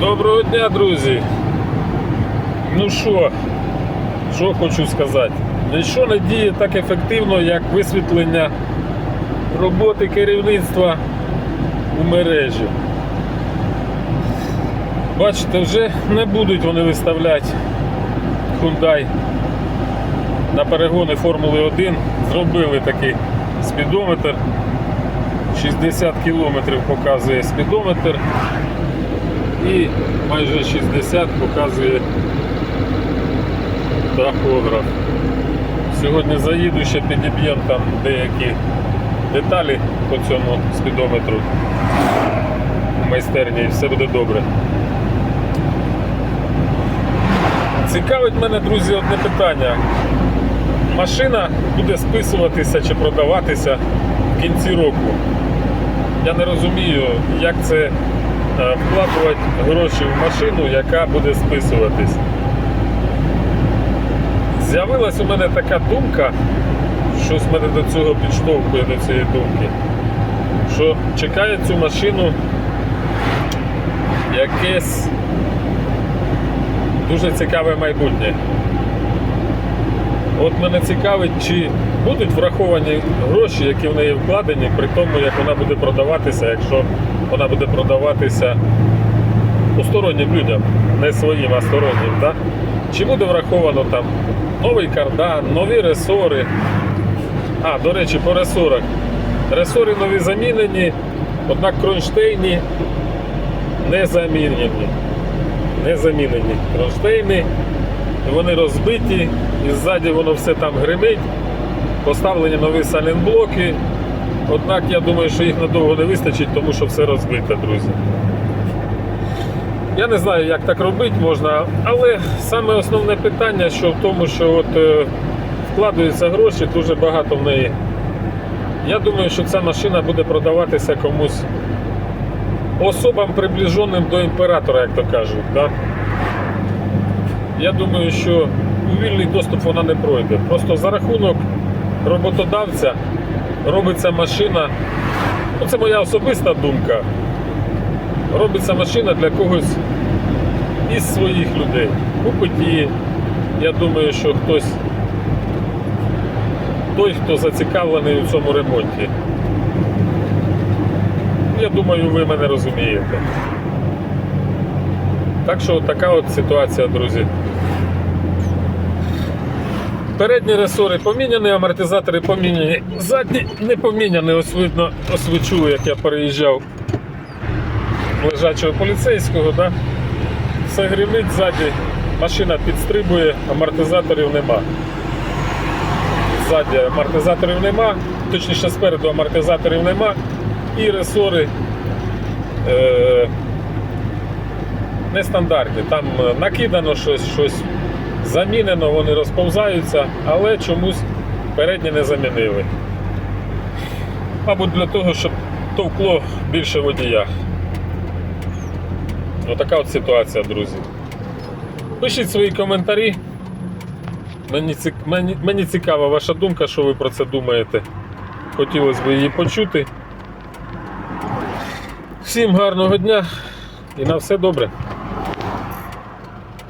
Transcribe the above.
Доброго дня, друзі. Ну що, що хочу сказати? Ніщо не діє так ефективно, як висвітлення роботи керівництва у мережі. Бачите, вже не будуть вони виставляти Hyundai на перегони Формули 1. Зробили такий спідометр. 60 кілометрів показує спідометр і майже 60 показує тахограф. Сьогодні заїду ще підіб'ємо там деякі деталі по цьому спідометру в майстерні і все буде добре. Цікавить мене, друзі, одне питання. Машина буде списуватися чи продаватися в кінці року. Я не розумію, як це вкладувати гроші в машину, яка буде списуватись. З'явилась у мене така думка, щось мене до цього підштовхує до цієї думки, що чекає цю машину якесь дуже цікаве майбутнє. От мене цікавить, чи будуть враховані гроші, які в неї вкладені, при тому, як вона буде продаватися, якщо вона буде продаватися ну, стороннім людям, не своїм, а стороннім. Да? Чи буде враховано там новий кардан, нові ресори. А, до речі, по ресорах. Ресори нові замінені, однак кронштейні не замінені. Не замінені кронштейни. Вони розбиті, і ззаді воно все там гримить. Поставлені нові салінблоки. Однак я думаю, що їх надовго не вистачить, тому що все розбите, друзі. Я не знаю, як так робити можна, але саме основне питання, що в тому, що от, е, вкладаються гроші, дуже багато в неї. Я думаю, що ця машина буде продаватися комусь особам, приближеним до імператора, як то кажуть. Да? Я думаю, що вільний доступ вона не пройде. Просто за рахунок роботодавця робиться машина. Ну, це моя особиста думка. Робиться машина для когось із своїх людей. Купить її. Я думаю, що хтось той, хто зацікавлений у цьому ремонті. Я думаю, ви мене розумієте. Так що така от ситуація, друзі. Передні ресори поміняні, амортизатори поміняні. Задні не поміняні, ось видно, ось ви чули, як я переїжджав лежачого поліцейського, да? все гримить ззаді, машина підстрибує, амортизаторів нема. Ззаді амортизаторів нема, точніше спереду амортизаторів нема і ресори е, нестандартні. Там е, накидано щось, щось замінено, вони розповзаються, але чомусь передні не замінили. Мабуть, для того, щоб товкло більше водія. Отака от ситуація, друзі. Пишіть свої коментарі. Мені, мені, мені цікава ваша думка, що ви про це думаєте. Хотілося б її почути. Всім гарного дня і на все добре.